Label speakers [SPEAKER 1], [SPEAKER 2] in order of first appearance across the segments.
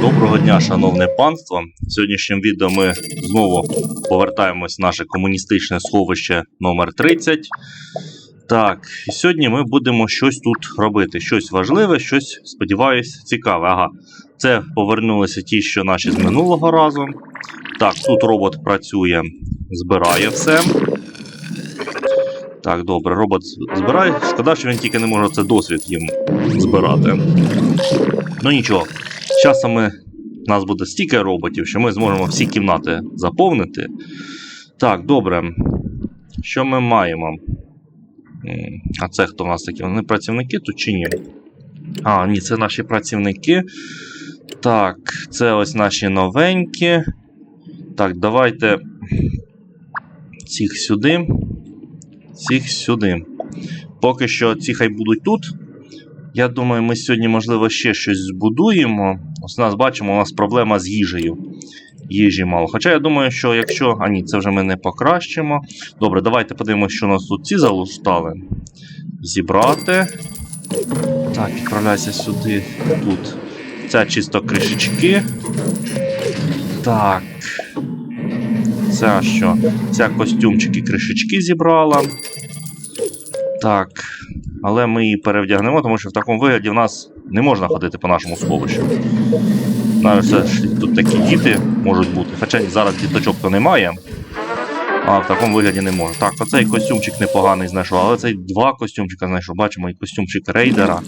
[SPEAKER 1] Доброго дня, шановне панство. В сьогоднішньому відео ми знову повертаємось в наше комуністичне сховище номер 30 Так, і сьогодні ми будемо щось тут робити. Щось важливе, щось, сподіваюсь, цікаве. Ага, це повернулися ті, що наші з минулого разу. Так, тут робот працює, збирає все. Так, добре, робот збирає. Шкода, що він тільки не може це досвід їм збирати. Ну нічого, з часом у нас буде стільки роботів, що ми зможемо всі кімнати заповнити. Так, добре. Що ми маємо? А це хто в нас такі? Вони працівники тут чи ні? А, ні, це наші працівники. Так, це ось наші новенькі. Так, давайте цих сюди. Цих сюди. Поки що ці хай будуть тут. Я думаю, ми сьогодні, можливо, ще щось збудуємо. Ось нас бачимо, у нас проблема з їжею. Їжі мало. Хоча я думаю, що якщо. А ні, це вже ми не покращимо. Добре, давайте подивимося, що у нас тут ці залустали. Зібрати. Так, відправляйся сюди. Тут. Це чисто кришечки. Так. Це що? Ця костюмчики кришечки зібрала. Так. Але ми її перевдягнемо, тому що в такому вигляді в нас не можна ходити по нашому сховищу. Навіть все ж тут такі діти можуть бути. Хоча зараз діточок то немає. А в такому вигляді не може. Так, оцей костюмчик непоганий знайшов, але цей два костюмчика знайшов. Бачимо, і костюмчик рейдера.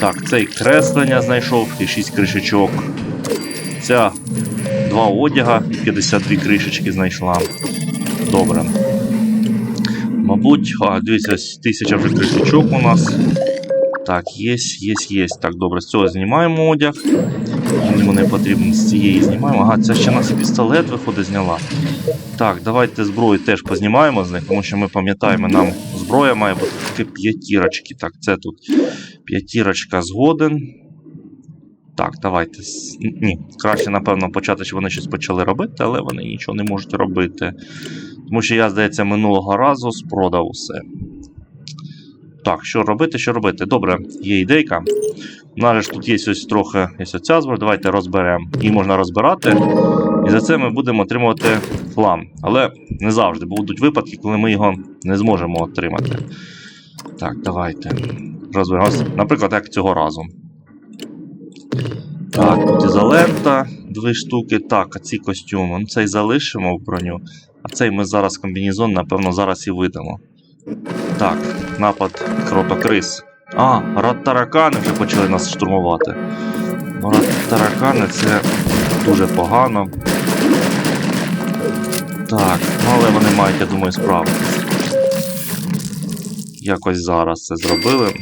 [SPEAKER 1] Так, цей креслення знайшов і 6 кришечок. Ця два одяга і 52 кришечки знайшла. Добре. Мабуть, а, дивіться, тисяча вже кришечок у нас. Так, є, є, є. Так, добре, з цього знімаємо одяг. Йому не потрібно з цієї знімаємо. Ага, це ще нас і пістолет виходить зняла. Так, давайте зброю теж познімаємо з них, тому що ми пам'ятаємо, нам зброя має бути такі п'ятірочки. Так, це тут п'ятірочка згоден. Так, давайте. Ні, краще, напевно, почати, щоб вони щось почали робити, але вони нічого не можуть робити. Тому що я, здається, минулого разу спродав усе. Так, що робити, що робити? Добре, є ідейка. У нас ж тут є ось трохи ось оця зброя, давайте розберемо. Її можна розбирати. І за це ми будемо отримувати хлам. Але не завжди, будуть випадки, коли ми його не зможемо отримати. Так, давайте. Розберемо. Наприклад, як цього разу. Так, тут ізолента, дві штуки. Так, а ці костюми. Ну, цей залишимо в броню. А цей ми зараз комбінезон, напевно, зараз і видамо. Так, напад кротокрис. А, рад-таракани вже почали нас штурмувати. Ну, рад-таракани це дуже погано. Так, ну, але вони мають, я думаю, справитися. Якось зараз це зробили.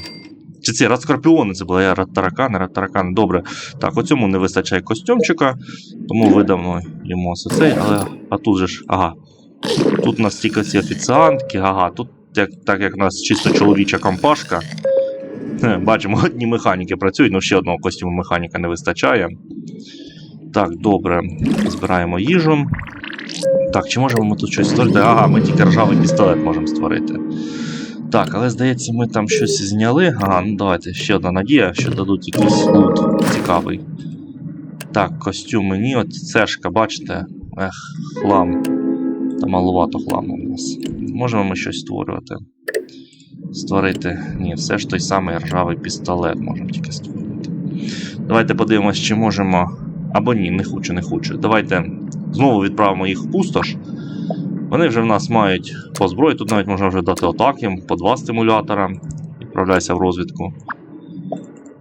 [SPEAKER 1] Чи ці радскорпіони це були, я рад-таракани, рад-таракани. Добре. Так, оцьому не вистачає костюмчика, тому видамо йому ось цей, але а тут же ж, ага. Тут у нас тільки ці офіціантки, ага, тут як, так як у нас чисто чоловіча компашка. Бачимо, одні механіки працюють, ну ще одного костюму механіка не вистачає. Так, добре. Збираємо їжу. Так, чи можемо ми тут щось створити? Ага, ми тільки ржавий пістолет можемо створити. Так, але здається, ми там щось зняли. Ага, ну давайте ще одна надія, що дадуть якийсь лут цікавий. Так, костюм мені, от цешка, бачите? Ех, хлам. Та малувато хламу у нас. Можемо ми щось створювати. Створити. Ні, все ж той самий ржавий пістолет можемо тільки створити. Давайте подивимось, чи можемо. Або ні, не хочу, не хочу. Давайте знову відправимо їх в пустош. Вони вже в нас мають по зброї. Тут навіть можна вже дати отак по два стимулятора. Відправляйся в розвідку.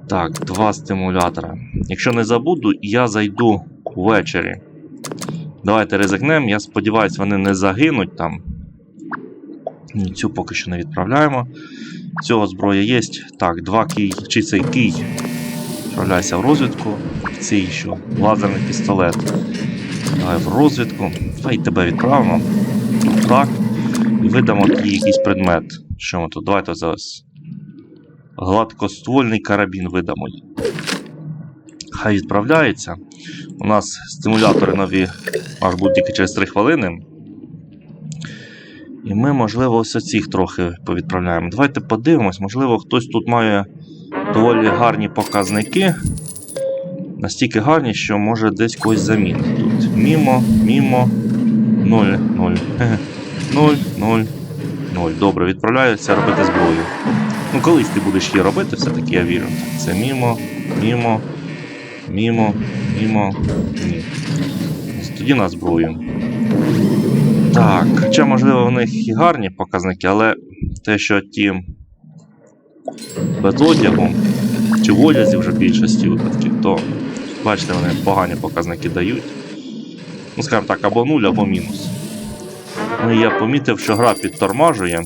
[SPEAKER 1] Так, два стимулятора. Якщо не забуду, я зайду ввечері. Давайте ризикнемо. Я сподіваюся, вони не загинуть там. Цю поки що не відправляємо. Цього зброя є. Так, два кій, чи цей кій. Відправляйся в розвідку. Цей що? Лазерний пістолет. Давай в розвідку. Давай тебе відправимо. Так. Видамо їй якийсь предмет. Що ми тут? Давайте зараз. Гладкоствольний карабін видамо. Хай відправляється. У нас стимулятори нові аж будуть тільки через 3 хвилини. І ми, можливо, ось оцих трохи повідправляємо. Давайте подивимось, можливо, хтось тут має доволі гарні показники. настільки гарні, що може десь когось замінити. Тут мімо, мімо, 0, 0, 0, 0, 0. Добре, відправляюся робити зброю. Ну, колись ти будеш її робити, все-таки я вірю. Це мімо, мімо, мімо, мімо, ні. Тоді на зброю. Так, хоча, можливо, в них і гарні показники, але те, що ті без одягу, чи в одязі вже в більшості випадків, то бачите, вони погані показники дають. Ну, скажімо так, або 0, або мінус. Ну і я помітив, що гра підтормажує.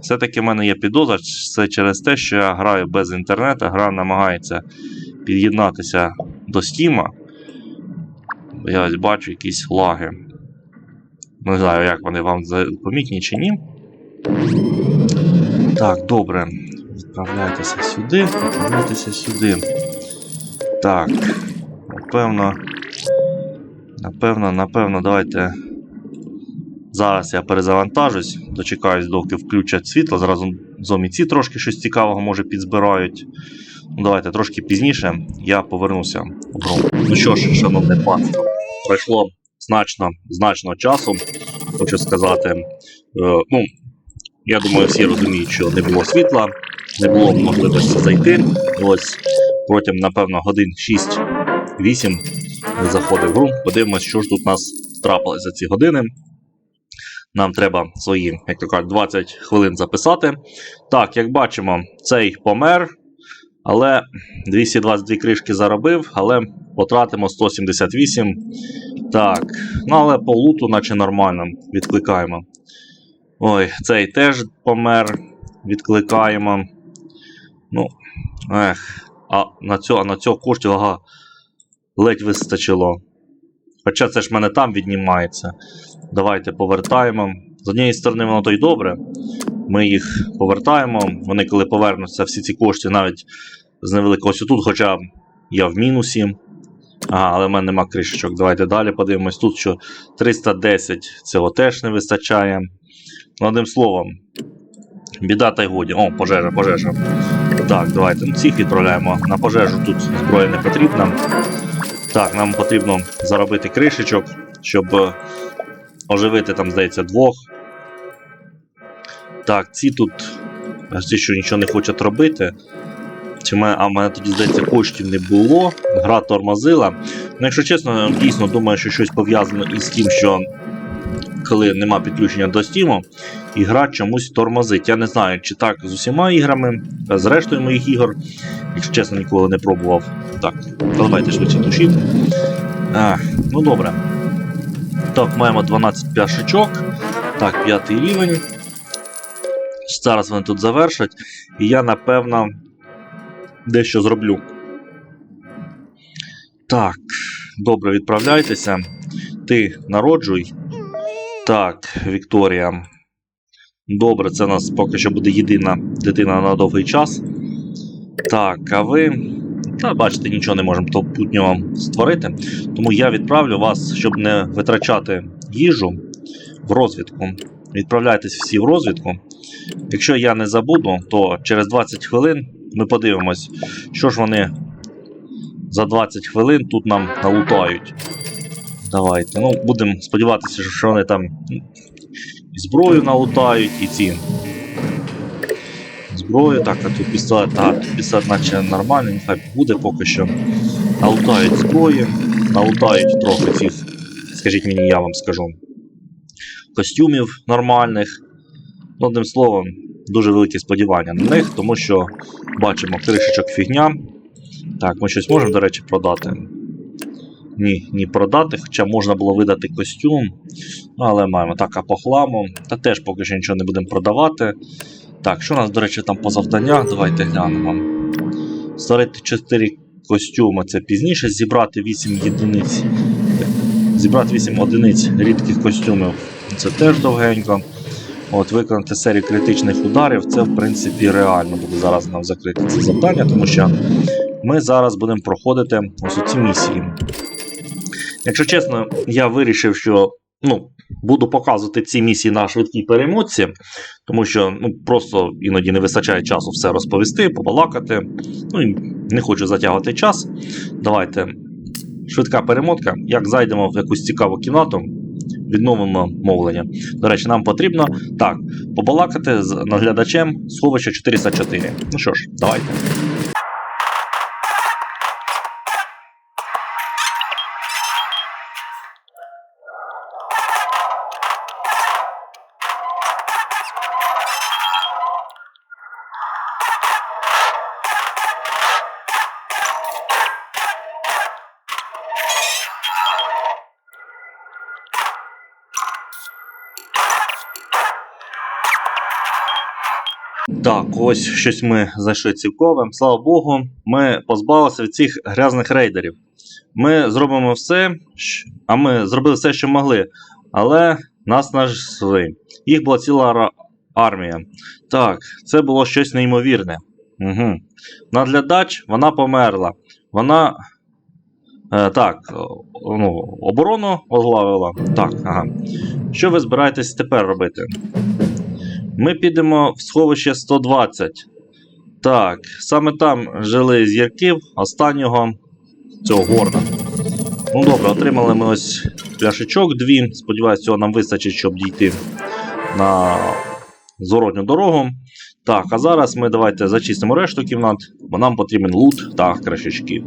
[SPEAKER 1] Все-таки в мене є підозра, це через те, що я граю без інтернету, гра намагається під'єднатися до Стіма. Я ось бачу якісь лаги. Не знаю, як вони вам помітні чи ні. Так, добре. Відправляйтеся сюди, відправляйтеся сюди. Так. Напевно. Напевно, напевно, давайте. Зараз я перезавантажусь, дочекаюсь, доки включать світло. Зразу зоміці трошки щось цікавого, може, підзбирають. Ну, давайте трошки пізніше я повернуся в гру. Ну що ж, шановне панство, пройшло значно, значно часу, хочу сказати. Е, ну, я думаю, всі розуміють, що не було світла, не було можливості зайти. Ось протягом, напевно, годин 6-8 не заходив в гру. Подивимось, що ж тут у нас трапилось за ці години. Нам треба свої, як то кажуть, 20 хвилин записати. Так, як бачимо, цей помер, але 222 кришки заробив, але потратимо 178. Так, ну але по луту, наче нормально, відкликаємо. Ой, цей теж помер. Відкликаємо. Ну, ех. А на цього, на цього коштів ага, ледь вистачило. Хоча це ж мене там віднімається. Давайте повертаємо. З однієї сторони, воно то й добре. Ми їх повертаємо. Вони, коли повернуться, всі ці кошти навіть з невеликого тут, хоча я в мінусі. Ага, але в мене нема кришечок. Давайте далі подивимось. Тут що 310 цього теж не вистачає. Ну, одним словом, біда та й годі. О, пожежа, пожежа. Так, давайте. Цих відправляємо. На пожежу тут зброя не потрібна. Так, нам потрібно заробити кришечок, щоб е, оживити там, здається, двох. Так, ці тут. Ці, що нічого не хочуть робити. Чи мене, а в мене тоді, здається, коштів не було. Гра тормозила. Ну, якщо чесно, дійсно думаю, що щось пов'язано із тим, що коли нема підключення до Steam, і гра чомусь тормозить. Я не знаю, чи так з усіма іграми, з рештою моїх ігор. Якщо чесно, ніколи не пробував. Так, давайте швидше тушіть. А, ну добре. Так, маємо 12 пляшечок. Так, п'ятий рівень. Зараз вони тут завершать. І я, напевно, дещо зроблю. Так, добре, відправляйтеся. Ти народжуй. Так, Вікторія. Добре, це у нас поки що буде єдина дитина на довгий час. Так, а ви. Та бачите, нічого не можемо попутнього створити. Тому я відправлю вас, щоб не витрачати їжу в розвідку. Відправляйтесь всі в розвідку. Якщо я не забуду, то через 20 хвилин ми подивимось, що ж вони за 20 хвилин тут нам налутають. Давайте. Ну, будемо сподіватися, що вони там і зброю налутають, і ці. Зброю, так, а тут пістолет, так, тут пістолет наче нормальний, нехай буде поки що. Налутають зброї, налутають трохи цих, скажіть мені, я вам скажу, костюмів нормальних. Ну, Одним словом, дуже великі сподівання на них, тому що бачимо кришечок фігня. Так, ми щось можемо, до речі, продати. Ні, ні продати, хоча можна було видати костюм. Ну, але маємо так, а по хламу. Та теж поки що нічого не будемо продавати. Так, що у нас, до речі, там по завданнях? Давайте глянемо. Створити 4 костюми це пізніше, зібрати 8 єдиниць. Зібрати 8 одиниць рідких костюмів це теж довгенько. От, Виконати серію критичних ударів, це в принципі реально буде зараз нам закрити це завдання, тому що ми зараз будемо проходити ось ці місії. Якщо чесно, я вирішив, що ну, буду показувати ці місії на швидкій перемотці, тому що ну, просто іноді не вистачає часу все розповісти, побалакати. Ну і не хочу затягувати час. Давайте швидка перемотка. Як зайдемо в якусь цікаву кімнату, відновимо мовлення. До речі, нам потрібно так, побалакати з наглядачем сховища 404. Ну що ж, давайте. Так, ось щось ми знайшли цікаве. Слава Богу, ми позбавилися від цих грязних рейдерів. Ми зробимо все, а ми зробили все, що могли, але нас знайшли. Їх була ціла армія. Так, це було щось неймовірне. Угу. Наглядач, вона померла. Вона. Е, так, ну, оборону возглавила. Так, ага. Що ви збираєтесь тепер робити? Ми підемо в сховище 120. Так, саме там жили зірків останнього цього горна. Ну добре, отримали ми ось пляшечок дві. Сподіваюсь, цього нам вистачить, щоб дійти на зворотню дорогу. Так, а зараз ми давайте зачистимо решту кімнат, бо нам потрібен лут та кришечки.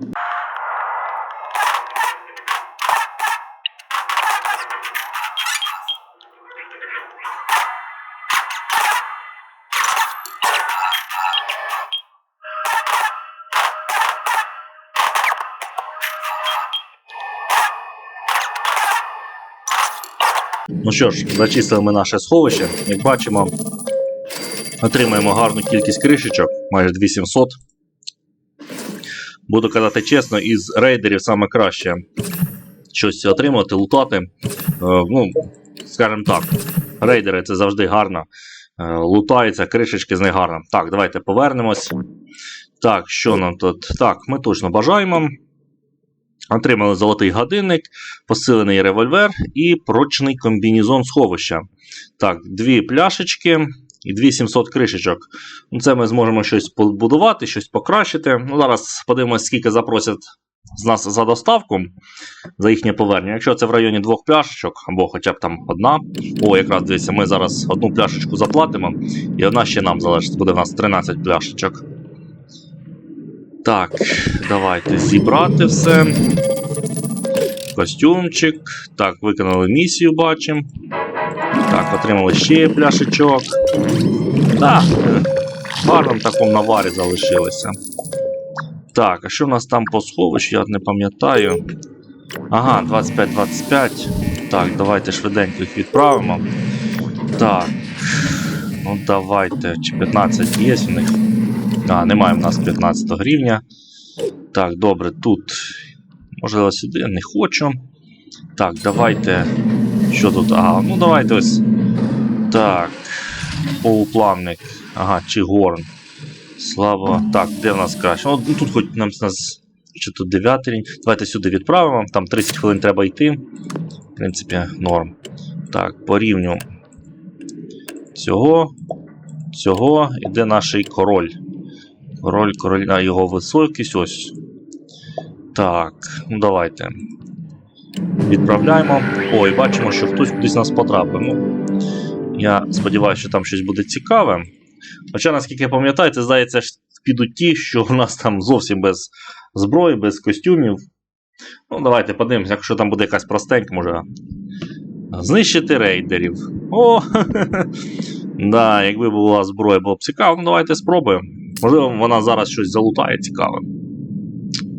[SPEAKER 1] Ну що ж, зачистили ми наше сховище. Як бачимо, отримаємо гарну кількість кришечок, майже 2700. Буду казати чесно, із рейдерів саме краще щось отримувати, лутати. Е, ну, скажімо так, рейдери це завжди гарно. Е, лутаються, кришечки з них гарно. Так, давайте повернемось. Так, що нам тут? Так, ми точно бажаємо. Отримали золотий годинник, посилений револьвер і прочний комбінезон сховища. Так, дві пляшечки і 2700 кришечок. Ну, Це ми зможемо щось побудувати, щось покращити. Ну, зараз подивимося, скільки запросять з нас за доставку за їхнє повернення. Якщо це в районі двох пляшечок, або хоча б там одна. О, якраз дивіться, ми зараз одну пляшечку заплатимо, і одна ще нам залишиться. Буде в нас 13 пляшечок. Так, давайте зібрати все. Костюмчик. Так, виконали місію, бачимо. Так, отримали ще пляшечок. Так, в гарному такому наварі залишилося. Так, а що в нас там по сховищу, я не пам'ятаю. Ага, 25-25. Так, давайте швиденько їх відправимо. Так. Ну давайте. Чи 15 є у них? А, немає в нас 15 гривня. Так, добре, тут. Можливо, сюди не хочу. Так, давайте. Що тут? Ага, ну давайте ось. Так. Полуплавник. Ага, чи горн. Слава. Так, де в нас краще? Ну, тут хоч нам нас. Що тут 9 рівень. Давайте сюди відправимо. Там 30 хвилин треба йти. В принципі, норм. Так, по рівню цього. Цього іде наш король. Король, король його високість. Ось. Так, ну давайте. Відправляємо. Ой, бачимо, що хтось кудись нас потрапив. Ну, я сподіваюся, що там щось буде цікаве. Хоча, наскільки я пам'ятаю, це здається, підуть ті, що у нас там зовсім без зброї, без костюмів. Ну, давайте подивимося, якщо там буде якась простенька, може. Знищити рейдерів. О! да, якби була зброя, було б цікаво. Ну, давайте спробуємо. Можливо, вона зараз щось залутає цікаве.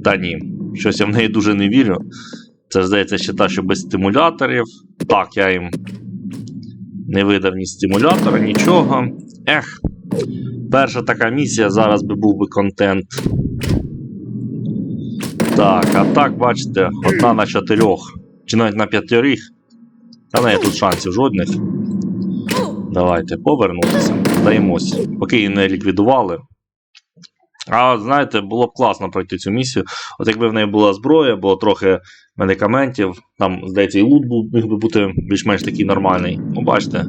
[SPEAKER 1] Та ні, щось я в неї дуже не вірю. Це здається ще та, що без стимуляторів. Так, я їм не видав ні стимулятора, нічого. Ех, перша така місія, зараз би був би контент. Так, а так, бачите, одна на чотирьох. Чи навіть на п'ятьоріх. Та неї тут шансів жодних. Давайте повернутися. Здаємось. Поки її не ліквідували. А знаєте, було б класно пройти цю місію. От якби в неї була зброя, було трохи медикаментів, там, здається, і лут був, міг би бути більш-менш такий нормальний. Ну, бачите,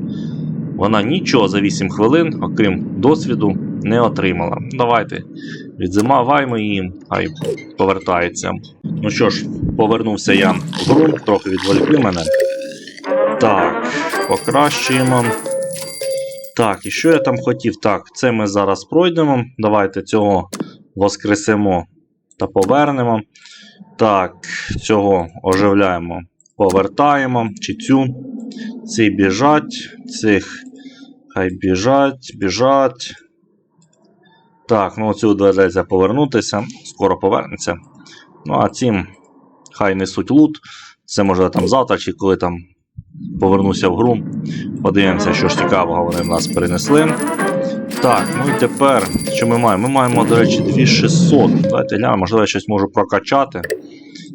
[SPEAKER 1] Вона нічого за 8 хвилин, окрім досвіду, не отримала. Давайте відзимаваємо її, хай повертається. Ну що ж, повернувся я в гру, трохи відволікли мене. Так, покращуємо. Так, і що я там хотів? Так, це ми зараз пройдемо. Давайте цього воскресимо та повернемо. Так, цього оживляємо, повертаємо. Чи цю. Ці біжать, цих хай біжать, біжать. Так, ну оцю доведеться повернутися. Скоро повернеться. Ну, а цим хай несуть лут. Це може там завтра, чи коли там повернуся в гру. Подивимося, що ж цікавого вони в нас принесли. Так, ну і тепер, що ми маємо? Ми маємо, до речі, 2600. Давайте глянемо, можливо, я щось можу прокачати.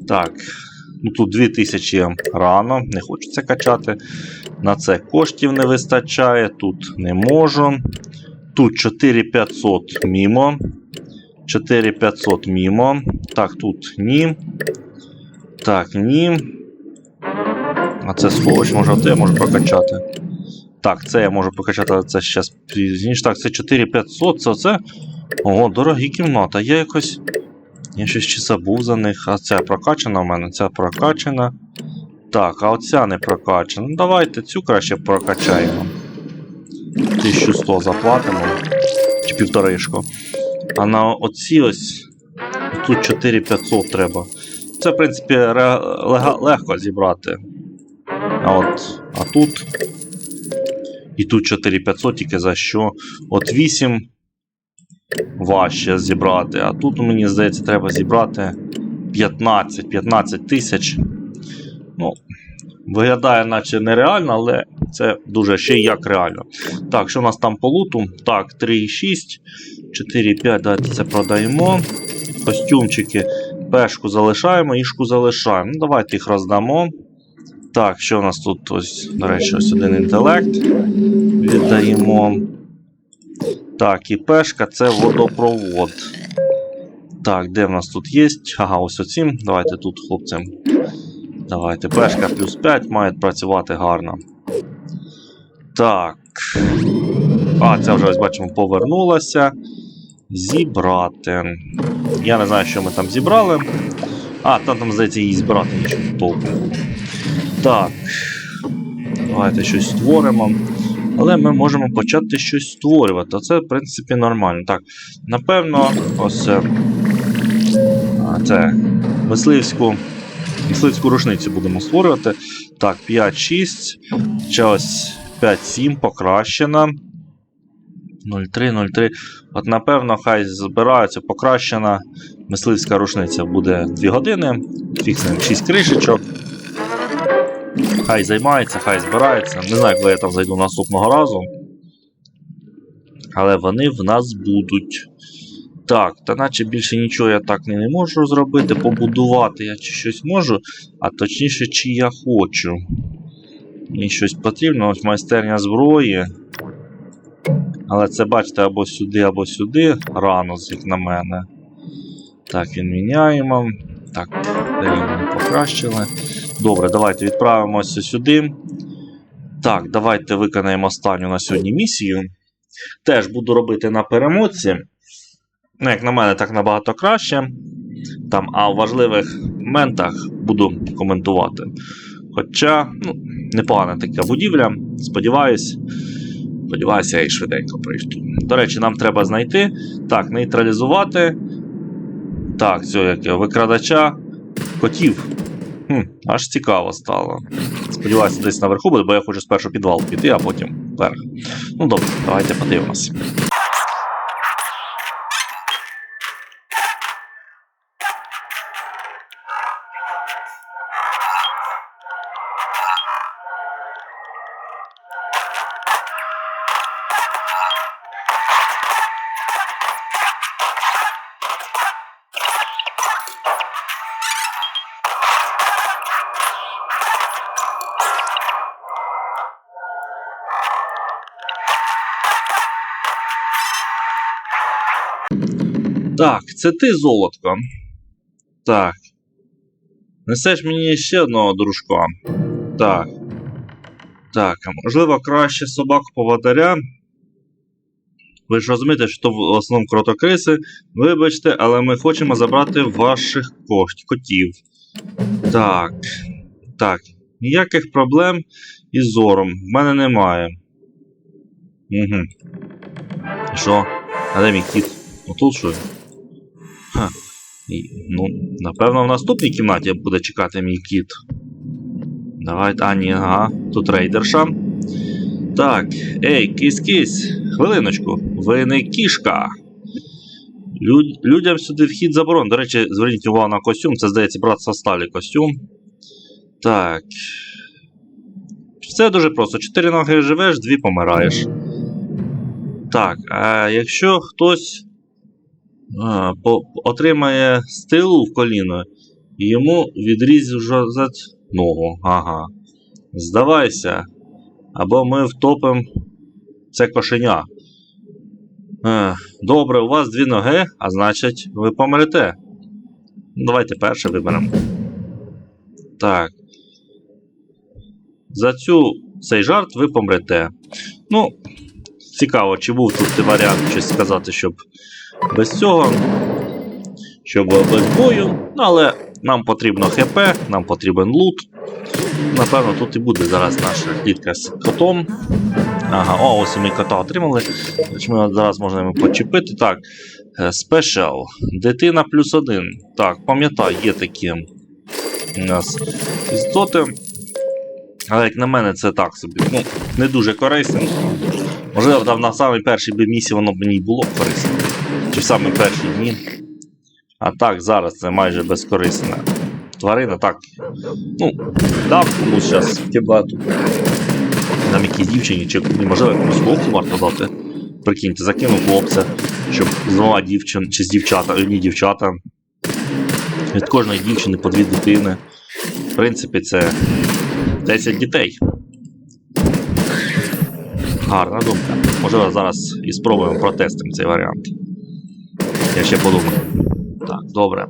[SPEAKER 1] Так, ну тут 2000 рано, не це качати. На це коштів не вистачає, тут не можу. Тут 4500 мімо. 4500 мімо. Так, тут ні. Так, ні. А це схович, може, це я можу прокачати. Так, це я можу прокачати, це зараз пізніше. Так, це 4500, це оце. Ого, дорогі кімната. Я якось. Я щось чи забув за них. А ця прокачана в мене, ця прокачана. Так, а оця не прокачана. Ну давайте цю краще прокачаємо. 1100 заплатимо. Чи півторишку. А на оці ось. Тут 4500 треба. Це, в принципі, легко зібрати. А от. А тут. І тут 4500 тільки за що. От 8 важче зібрати. А тут, мені здається, треба зібрати 15 15 тисяч. Ну, виглядає, наче нереально, але це дуже ще як реально. Так, що у нас там по луту? Так, 3,6, 4,5, давайте це продаємо. Костюмчики. Пешку залишаємо, ішку залишаємо. Ну, давайте їх роздамо. Так, що у нас тут? Ось, до речі, ось один інтелект. Віддаємо. Так, і пешка це водопровод. Так, де в нас тут є? Ага, ось оцім. Давайте тут хлопцям. Давайте, пешка плюс 5 має працювати гарно. Так. А, це вже ось бачимо повернулася. Зібрати. Я не знаю, що ми там зібрали. А, там, там здається, її збирати нічого. Так. Давайте щось створимо. Але ми можемо почати щось створювати. Це, в принципі, нормально. Так, напевно, ось е, це мисливську, мисливську рушницю будемо створювати. Так, 5-6. Ще ось 5-7 покращена. 0,3, 0,3. От, напевно, хай збирається покращена мисливська рушниця. Буде 2 години. Фіксуємо 6 кришечок. Хай займається, хай збирається. Не знаю, коли я там зайду наступного разу. Але вони в нас будуть. Так, та наче більше нічого я так не, можу зробити. Побудувати я чи щось можу, а точніше, чи я хочу. Мені щось потрібно, ось майстерня зброї. Але це, бачите, або сюди, або сюди. Рано, як на мене. Так, він міняємо. Так, рівно покращили. Добре, давайте відправимося сюди. Так, давайте виконаємо останню на сьогодні місію. Теж буду робити на перемоці. Ну, як на мене, так набагато краще. Там, а в важливих моментах буду коментувати. Хоча, ну, непогана така будівля. Сподіваюсь. Сподіваюся, я і швиденько прийду. До речі, нам треба знайти. Так, нейтралізувати. Так, цього як його, викрадача котів. Хм, аж цікаво стало. Сподіваюся, десь наверху буде, бо я хочу спершу підвал піти, а потім вверх. Ну добре, давайте подивимось. Так, це ти, золотко. Так. Несеш мені ще одного дружка. Так. Так, а можливо, краще собак поводаря. Ви ж розумієте, що то в основному кротокриси. Вибачте, але ми хочемо забрати ваших котів. Так. Так. Ніяких проблем із зором. В мене немає. Угу. Що? А де мій кіт? Отут що? Ну, напевно, в наступній кімнаті буде чекати мій кіт. Давайте. А, ні, ага. Тут рейдерша. Так, ей, кись-кись, хвилиночку, ви не кішка. Люд... Людям сюди вхід заборон. До речі, зверніть увагу на костюм, це здається братство сталі костюм. Так. Все дуже просто. Чотири ноги живеш, дві помираєш. Так, а якщо хтось а, по... отримає стилу в коліно, і йому відрізать ногу. Ага. Здавайся. Або ми втопимо це кошеня. Е, Добре, у вас дві ноги, а значить, ви помрете. Давайте перше виберемо. Так. За цю цей жарт ви помрете. Ну, цікаво, чи був тут варіант щось сказати, щоб без цього. Щоб без бою. Ну, але нам потрібно ХП, нам потрібен лут. Напевно, тут і буде зараз наша клітка з котом. Ага, о, ось і ми кота отримали. Ми зараз можемо його почепити. Так. Спешал. Дитина плюс один. Так, пам'ятаю, є такі у нас істоти. Але як на мене, це так собі. Ну, не дуже корисне. Можливо, на самій першій би місії воно б мені було корисне. В самі перші дні. А так, зараз це майже безкорисна тварина, так. Ну, дав комусь зараз кібату. Нам якійсь дівчині, чи можливо, якомусь хлопцю варто дати. Прикиньте, закинув хлопця, щоб з двома дівчин, чи з дівчата, одні дівчата. Від кожної дівчини по дві дитини. В принципі, це 10 дітей. Гарна думка. Можливо, зараз і спробуємо протестимо цей варіант. Я ще подумаю. Так, добре.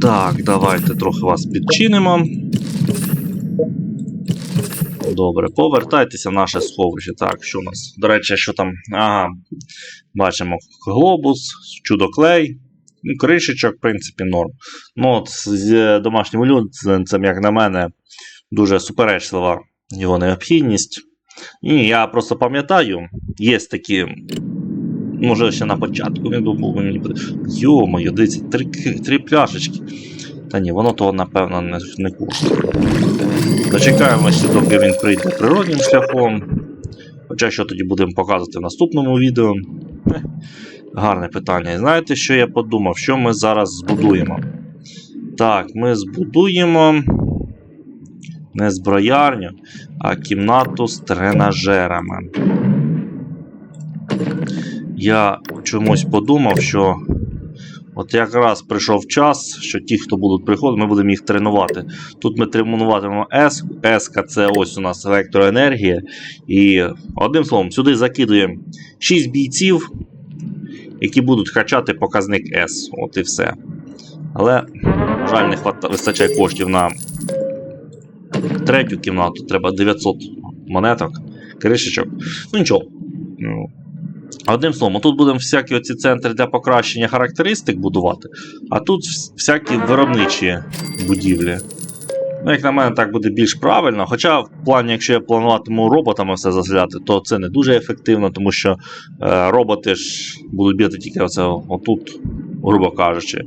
[SPEAKER 1] Так, давайте трохи вас підчинимо. Добре, повертайтеся в наше сховище. Так, що у нас? До речі, що там? Ага. Бачимо глобус, чудоклей, ну, кришечок, в принципі, норм. Ну, от з домашнім улюбленцем, як на мене, дуже суперечлива його необхідність. І я просто пам'ятаю, є такі. Може, ще на початку не думав, мені буде. Йо-моє, дивіться, три, три пляшечки. Та ні, воно того, напевно, не, не коштує. Дочекаємося, доки він прийде природнім шляхом. Хоча що тоді будемо показувати в наступному відео. Гарне питання. І знаєте, що я подумав? Що ми зараз збудуємо? Так, ми збудуємо не зброярню, а кімнату з тренажерами. Я чомусь подумав, що от якраз прийшов час, що ті, хто будуть приходити, ми будемо їх тренувати. Тут ми тренуватимемо С. С це ось у нас електроенергія. І одним словом, сюди закидуємо 6 бійців, які будуть качати показник С. От і все. Але, жаль, не вистачає коштів на третю кімнату. Треба 900 монеток, кришечок. Ну нічого. Одним словом, тут будемо всякі оці центри для покращення характеристик будувати, а тут всякі виробничі будівлі. Ну, як на мене, так буде більш правильно. Хоча, в плані, якщо я плануватиму роботами все заселяти, то це не дуже ефективно, тому що е, роботи ж будуть бити тільки оце отут, грубо кажучи.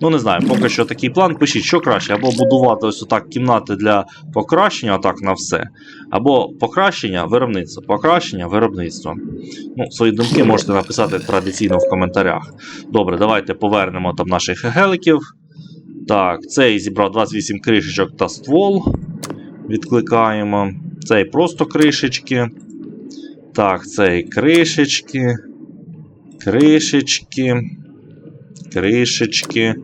[SPEAKER 1] Ну, не знаю, поки що такий план. Пишіть, що краще, або будувати ось отак кімнати для покращення, отак на все, або покращення виробництва, покращення виробництва. Ну, свої думки можете написати традиційно в коментарях. Добре, давайте повернемо там наших геликів. Так, цей зібрав 28 кришечок та ствол. Відкликаємо. Цей просто кришечки. Так, цей кришечки. Кришечки. Кришечки.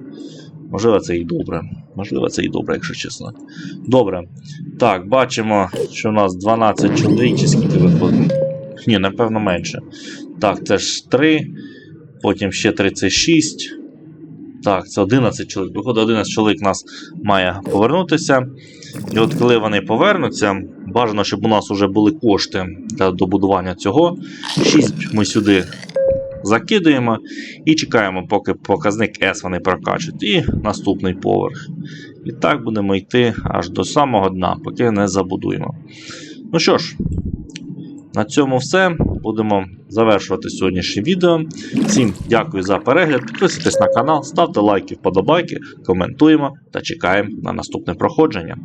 [SPEAKER 1] Можливо, це і добре. Можливо, це і добре, якщо чесно. Добре. Так, бачимо, що у нас 12 чоловік, чи скільки виходить. Ні, напевно, менше. Так, це ж 3. Потім ще 36. Так, це 11 чоловік. Виходить, 11 чоловік нас має повернутися. І от коли вони повернуться, бажано, щоб у нас вже були кошти для добудування цього. 6 ми сюди закидуємо і чекаємо, поки показник S вони прокачуть. І наступний поверх. І так будемо йти аж до самого дна, поки не забудуємо. Ну що ж, на цьому все. Будемо завершувати сьогоднішнє відео. Всім дякую за перегляд. Підписуйтесь на канал, ставте лайки, вподобайки, коментуємо та чекаємо на наступне проходження.